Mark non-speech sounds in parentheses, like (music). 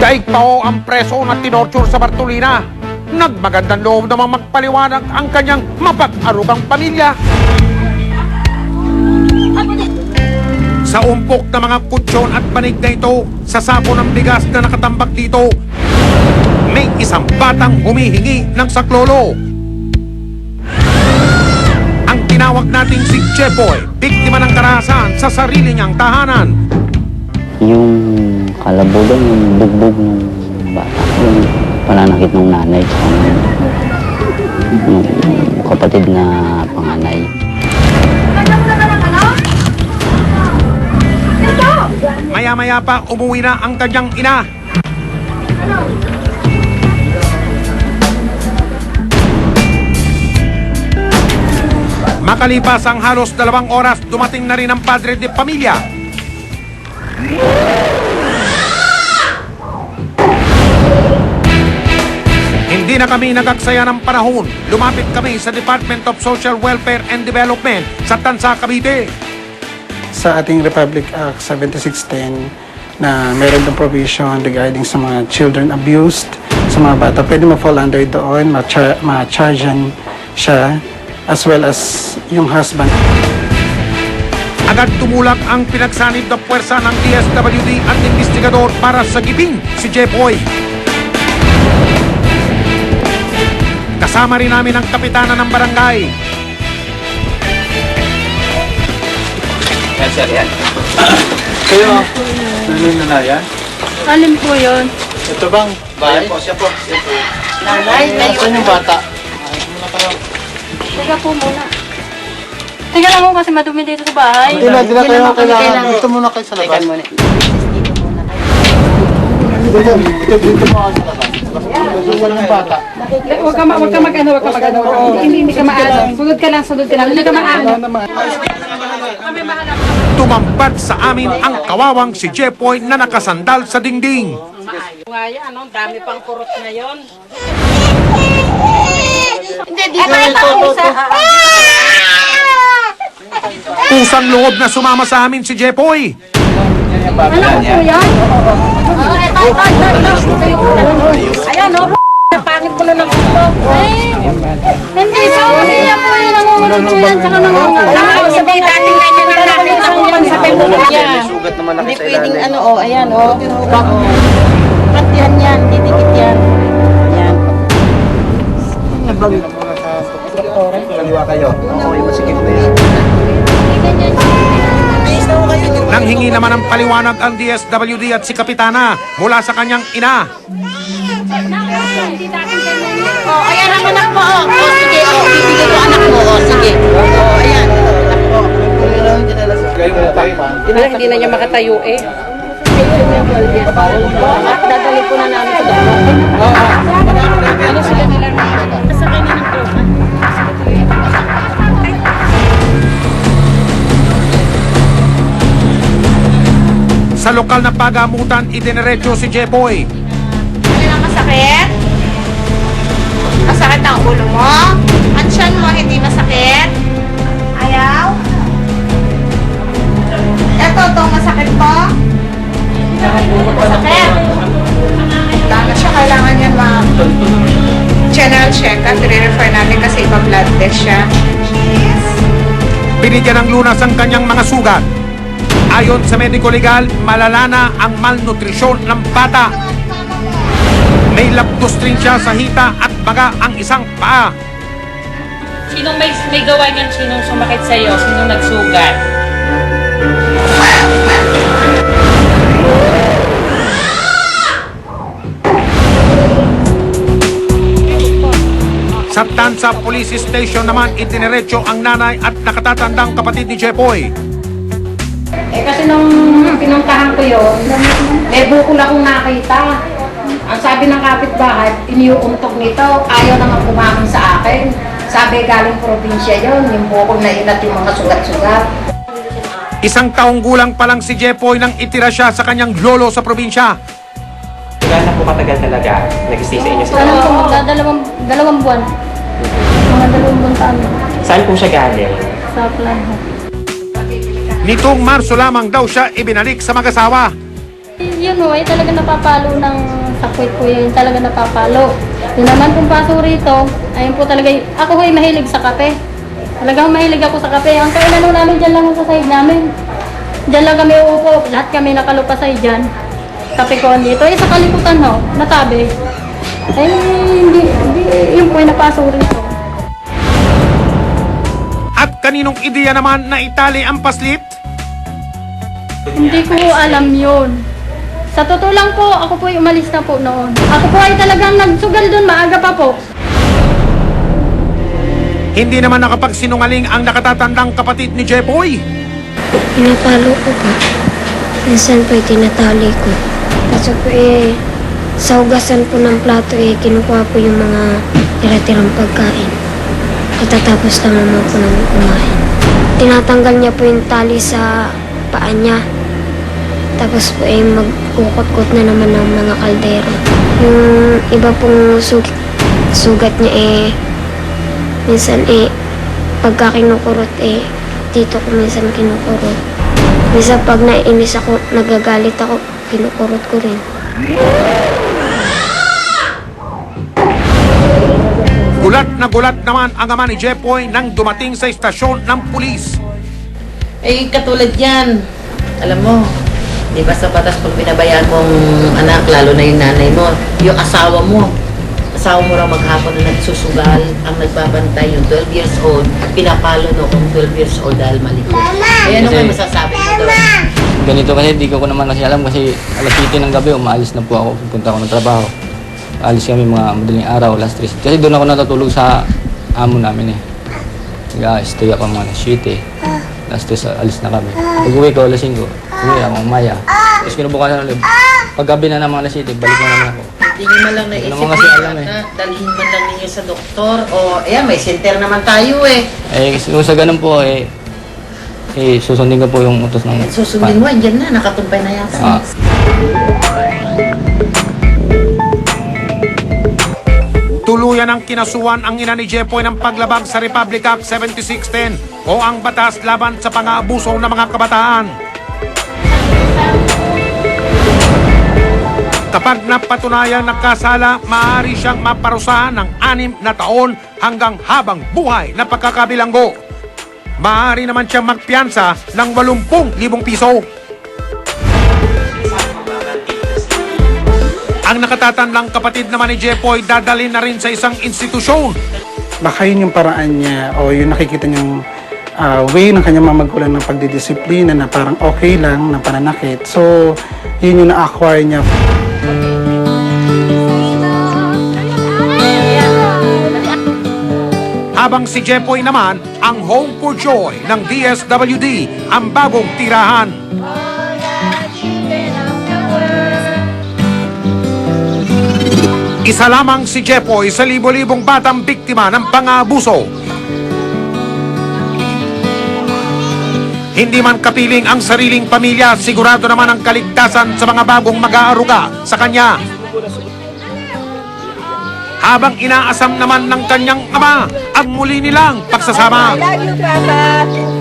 Daig pa ho ang preso na tinorture sa Bartolina. Nagmagandang loob namang magpaliwanag ang kanyang mapag-arugang pamilya. Sa umpok na mga kutsyon at panig na ito, sa sako ng bigas na nakatambak dito, may isang batang humihingi ng saklolo. Ang tinawag nating si Chepoy, biktima ng karahasan sa sarili niyang tahanan. Kalabugan, yung bugbog ng bata, yung pananakit ng nanay, tsaka ng kapatid na panganay. Maya-maya pa umuwi na ang kanyang ina. Makalipas ang halos dalawang oras, dumating na rin ang padre de pamilya. Na kami nagaksaya ng panahon. Lumapit kami sa Department of Social Welfare and Development sa Tansa, Cavite. sa ating Republic Act 7610 na meron ng provision regarding sa mga children abused, sa mga bata, pwede ma-fall under doon, ma-char- ma-chargean siya, as well as yung husband. Agad tumulak ang pinagsanib na puwersa ng DSWD at investigador para sagipin si Jepoy. Kasama rin namin ang kapitana ng barangay. Yan, sir, yan. (coughs) Kayo, nanunanayan? Alin po yun? Ito bang bayan po? Siya po. Siya po. Nanay, Saan yung bata? Teka po muna. Teka lang po kasi madumi dito sa bahay. Hindi na, hindi na kayo kailangan. Dito muna kayo sa labas. muna. Dito, dito, dito mo ako sa labas. Susuwan ng bata. Huwag ka, huwag ka mag-ano, huwag ka mag-ano. Hindi, hindi ka maano. Sunod ka lang, sunod ka lang. Hindi ka maano. Tumampat sa amin ang kawawang si Jepoy na nakasandal sa dingding. Nga yan, ano, dami pang kurot ngayon. Hindi, dito ito. Isa. Pusang loob na sumama sa amin si Jepoy. Ano po yan? Oh, ito, ito, ito, ito. Ayan, oh. Pangit ko na ng ulo. Ay, Hindi, sa niya po yung nangungulog po yan, saka nangungulog. Ako sabihin natin ganyan na natin sa kung sa pemulog yan. Sugat naman na Hindi sa pwedeng ilalim. ano, oh, ayan, oh. Kat yan yan, didikit yan. Yan. Kaliwa kayo. Oo, yung masikip na yan. Nang hingi naman ng paliwanag ang DSWD at si Kapitana mula sa kanyang ina. Oh, ayan ang anak mo, oh. Oh, sige, oh. Bibigay ko anak mo, oh. Sige. Oh, ayan. Anak mo. Kayo muna tayo pa. Wala, hindi na niya makatayo eh. At dadali ko na namin sa doktor. Sa lokal na pagamutan, idiniretso si Jepoy. Ano ang masakit? Masakit ang ulo mo? Ang tiyan mo hindi masakit? Ayaw? Ito, itong masakit po? Masakit? Kailangan siya, kailangan niya ma general check-up. I-refer natin kasi ipa-blood test siya. Binigyan ng lunas ang kanyang mga sugat. Ayon sa medico legal, malala na ang malnutrisyon ng bata. May lapdos rin siya sa hita at baga ang isang paa. Sinong may, may gawa niyan? Sinong sumakit sa'yo? Sinong nagsugat? Sa Tansa Police Station naman, itiniretso ang nanay at nakatatandang kapatid ni Jepoy. Eh kasi nung pinuntahan ko yun, may bukol akong nakita. Ang sabi ng kapitbahay, iniuuntog nito, ayaw naman kumain sa akin. Sabi galing probinsya yon yung bukol na inat yung mga sugat-sugat. Isang taong gulang pa lang si Jepoy nang itira siya sa kanyang lolo sa probinsya. Gaano po katagal talaga nag-stay sa inyo sa Alam ko, magdadalawang dalawang buwan. Mga dalawang buwan taon Saan po siya galing? sa plan. Nitong Marso lamang daw siya ibinalik sa mag-asawa. yun ho, ay talaga napapalo ng sakwit po yun, talaga napapalo. Yun naman kung paso rito, ayun po talaga, ako ho ay mahilig sa kape. Talagang mahilig ako sa kape. Ang kailan ho namin dyan lang sa side namin. Dyan lang kami uupo, lahat kami nakalupasay dyan. Kape ko dito, ay sa kalikutan ho, natabi. Ay, hindi, hindi, yun po ay napaso rito. Kaninong ideya naman na itali ang paslit? Hindi ko alam yun. Sa totoo lang po, ako po ay umalis na po noon. Ako po ay talagang nagsugal doon, maaga pa po. Hindi naman nakapagsinungaling ang nakatatandang kapatid ni Jepoy. Pinapalo ko po. Minsan po tinatali ko. Kaso po eh, sa hugasan po ng plato eh, kinukuha po yung mga tira-tirang pagkain. Katatapos naman po namin kumain. Tinatanggal niya po yung tali sa paa niya. Tapos po eh, magkukot-kot na naman ng mga kaldero. Yung iba pong sug- sugat niya eh, minsan eh, pagka kinukurot eh, dito ko minsan kinukurot. Minsan pag naiinis ako, nagagalit ako, kinukurot ko rin. Gulat na gulat naman ang ama ni Jepoy nang dumating sa istasyon ng pulis. Eh, katulad yan. Alam mo, di ba sa batas pag binabayaan mong anak, lalo na yung nanay mo, yung asawa mo, asawa mo lang maghapon na nagsusugal, ang nagbabantay yung 12 years old, pinapalo no kung 12 years old dahil mali ko. Eh, ano Kasi- nga masasabi mo doon? Ganito kasi di ko ko naman kasi alam kasi alas 7 ng gabi umaalis na po ako, pupunta ako ng trabaho. Alis kami mga madaling araw, last 3. Kasi doon ako natutulog sa amo namin eh. Nag-stay ako mga alas 7 eh. Last 3 alis na kami. Pag uwi ko alas 5, uwi ako maya. Tapos kinubukasan ulit. Pag gabi na naman alas 7, balik na naman ako. Hindi nyo man lang naisip naman kasi alam eh. na dalhin man lang ninyo sa doktor o ayan, may center naman tayo eh. Eh, kung sa ganun po eh, eh, susundin ko po yung utos ng... Susundin mo, andyan na, nakatumpay na yata. Ah. Tuluyan ang kinasuhan ang ina ni Jepoy ng paglabag sa Republic Act 7610 o ang batas laban sa pang-aabuso ng mga kabataan. Kapag napatunayan ng kasala, maaari siyang maparusahan ng anim na taon hanggang habang buhay na pagkakabilanggo. Maaari naman siyang magpiyansa ng 80,000 piso. Ang nakatatandang kapatid naman ni Jepoy dadalhin na rin sa isang institusyon Baka yun yung paraan niya o yung nakikita niyang ah, way ng kanyang mga magulang ng pagdidisiplina na parang okay lang na pananakit. So, yun yung na-acquire niya. Habang si Jepoy naman ang home for joy ng DSWD, ang bagong tirahan. Isa lamang si Jepoy sa libo-libong batang biktima ng pang-aabuso. Hindi man kapiling ang sariling pamilya, sigurado naman ang kaligtasan sa mga bagong mag-aaruga sa kanya. Habang inaasam naman ng kanyang ama ang muli nilang pagsasama. I love you, Papa.